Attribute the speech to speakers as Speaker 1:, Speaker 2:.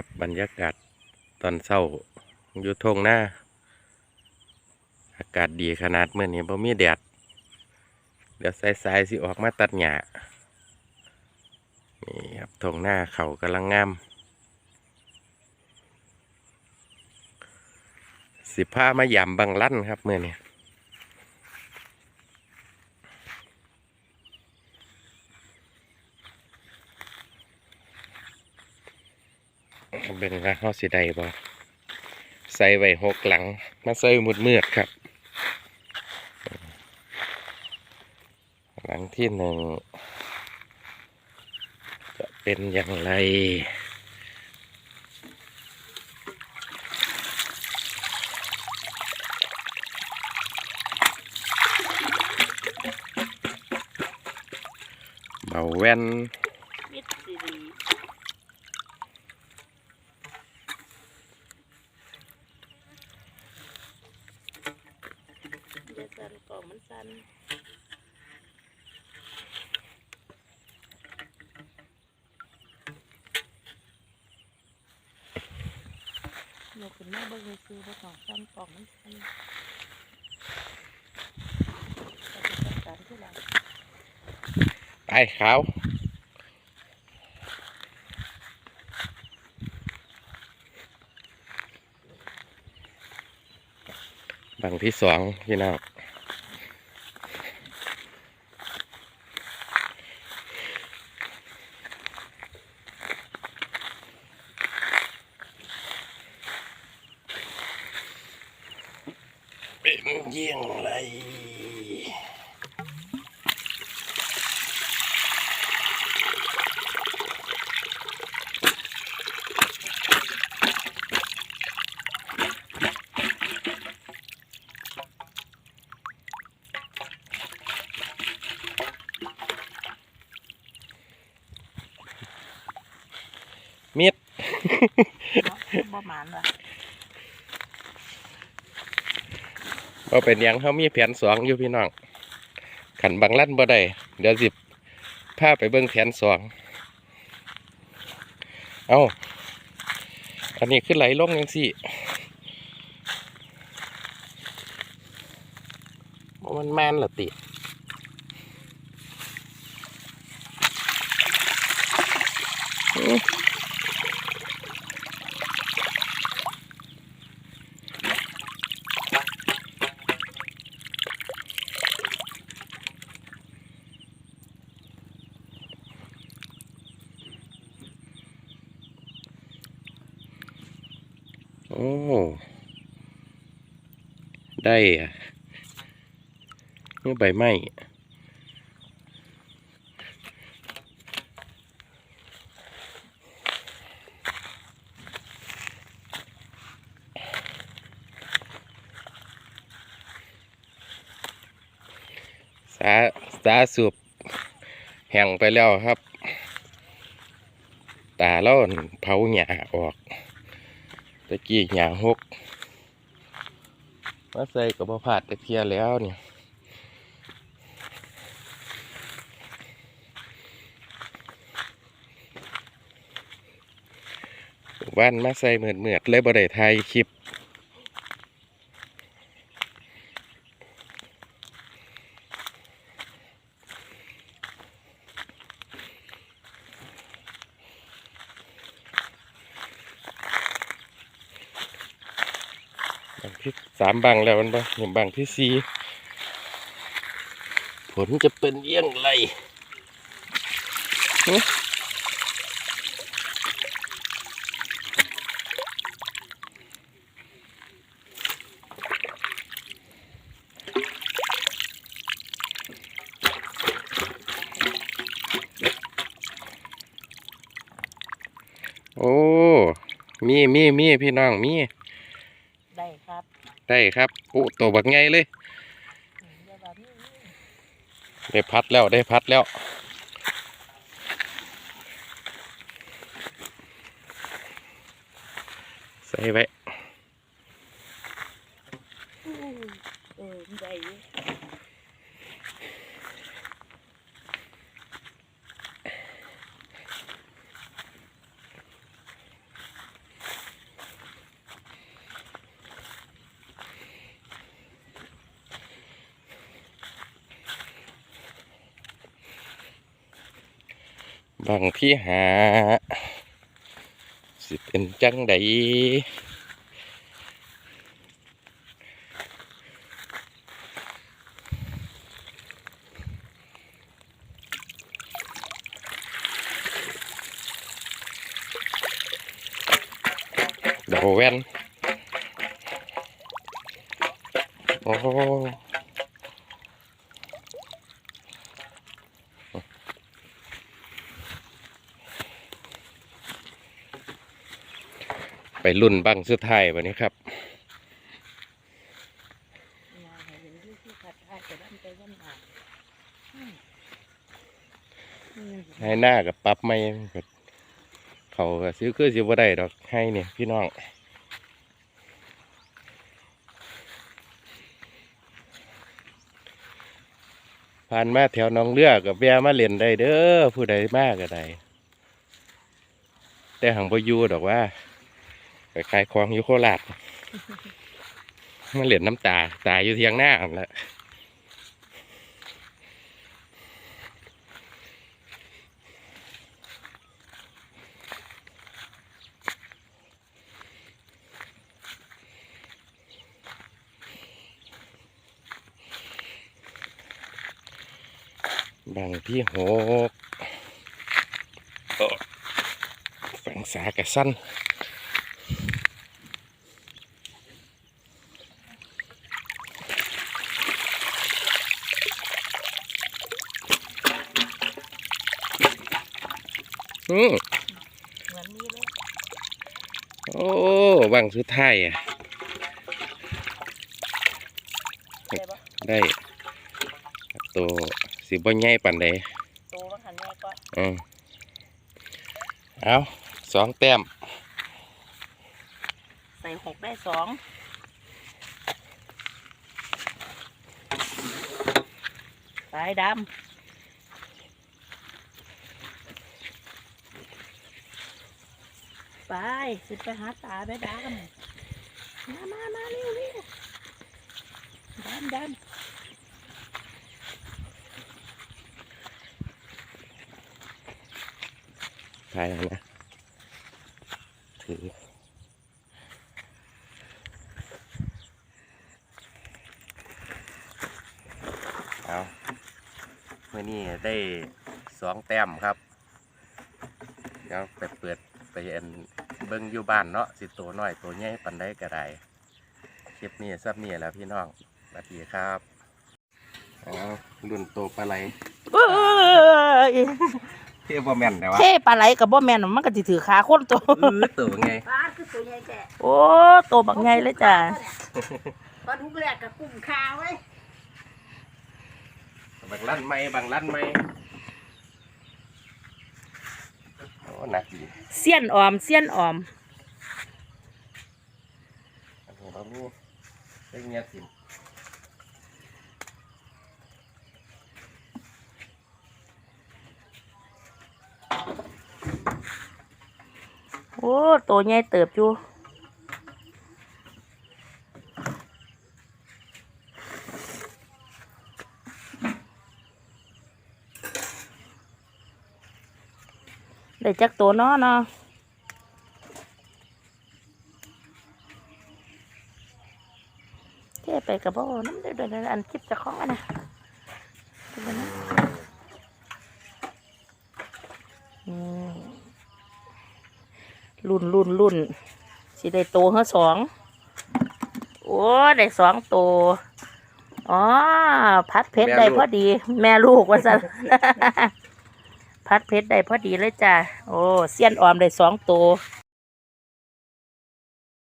Speaker 1: ครับบรรยากาศตอนเช้าอยู่ทงหน้า อากาศดีขนาดเมื่อนี้บ่มีแดด เดี๋ยวสายๆสิออกมาตัดหญ้านี่ครับทงหน้าเขากำลังงามสิผ้ามายำบางลั่นครับเมื่อนี้ เป็นว่าเขาสิได้บ่ใส่ไว้หกหลัง มาใส่หมุดเมือดครับ หลังที่หนึ่งจะเป็นอย่างไรเบาแว่น
Speaker 2: มิดซีรีอย่าสั่นกล่องมันสั่น ยกขึ้นมาเบิ่งเลยซื้อบ่ต้องสั่นกล่องมันสั่นก็จะจัดการที่หลัง
Speaker 1: ไปขาวบังที่สองพี่น้อง เป็นเยี่ยงไรมิด
Speaker 2: บ่หมานว่ะ
Speaker 1: ว่าเป็นยังเขามีแผนสองอยู่พี่น้องขันบางลั่นบ่ได้เดี๋ยวสิบพาไปเบิ้งแผนสองเอาอันนี้ขึ้นไหลลงยังสิบ่มันแมนหรอติ อ้ ได้อะนี่ใบไม้สาสาสูบแห้งไปแล้วครับ ตาเราเผาหญ้าออก ตะกี้หญ้าหกมาใส่กับพผาดตะเพียแล้วเนี่ยว่านมาใส่เหมือดเหมือดเลยบ่ได้ถ่ายคลิป สามบังแล้วมันบ่เห็นบังที่สี่ผลจะเป็นเยี่ยงไรโอ้ มีมีมีพี่น้อง มี
Speaker 2: ได้ครับ
Speaker 1: โอ้ตัวบักไงเลย
Speaker 2: อืมอย่าว่ามีมี
Speaker 1: ได้พัดแล้วได้พัดแล้วใส่ไว้
Speaker 2: อู้เออมันได้อยู่
Speaker 1: บางที่หา สิเป็นจังใดดอกแว่นโอ้ไป รุ่นบังสุดท้ายวันนี้ครับ
Speaker 2: ให้หน้า
Speaker 1: กับปรับไม่เขาซื้อคือสิบ่ได้ดอกให้เนี่ยพี่น้องผ่านมาแถวน้องเลือกกับแวมาเล่นได้เด้อผู้ใดมากก็ได้แต่หังบอยูดอกว่า ขายของอยู่โคราชมาเล่นน้ำตา ตายอยู่เทียงหน้าอันละบางที่หกฝังสากระสั้น อืม
Speaker 2: เหมือนนี้เลย
Speaker 1: โอ้บางสุดท้ายอะ
Speaker 2: ได้ปะ
Speaker 1: ได้ตัวสิบ่ใหญ่ปานใด
Speaker 2: โตมาหันแม่ก็
Speaker 1: อืมเอาสองแต้ม
Speaker 2: ใส่หกได้สองสายดำ ไป สิไปหาตาได้ดำมามามาเร็วเร็วดำดำ
Speaker 1: ใช่แล้วนะถือเอาเมื่อนี้ได้สองแต้มครับ เดี๋ยวไปเปิดไปอัน เบิ้งอยู่บ้านเนาะสิตัวน้อยตัวใหญ่ปันได้ก็ได้คลิปนี้ซับนี่แหล้วพี่น้องสวัสดีครับเอารุ่นโตปลาไหล
Speaker 2: เอ้ย
Speaker 1: เทียบว่าแม่นแต่ว่า
Speaker 2: เท่ปลาไหลกับบ่แม่นมันก็สิถือขาคนตัว
Speaker 1: เออตัวไง
Speaker 3: ปลาคือตัวใหญ่แก่
Speaker 2: โอ้โตบักใหญ่เลยจ้ะ
Speaker 3: ปลาดุกแรกกับกุ้งคาไว้
Speaker 1: บางลั่นไม่บางลั่นไม่โอ้ หนักดี
Speaker 2: เสี้ยนออมเสี้ยนออม
Speaker 1: อันนี้เรามีได้เงียบสิ
Speaker 2: โอ้โตใหญ่เติบอยู่ ได้จักตัวเนาะเนาะเท่ไปกับบ่น้ำเดือดอันคลิปจะคล้องนะรุ่นรุ่นรุ่นสิได้โตเฮาสองโอ้ได้สองโตอ๋อ พัดเพชรได้พอดี แม่ลูกว่าสัน พัดเพชรได้พอดีเลยจ้ะโอ้เสี้ยนออมได้สองตั
Speaker 1: ว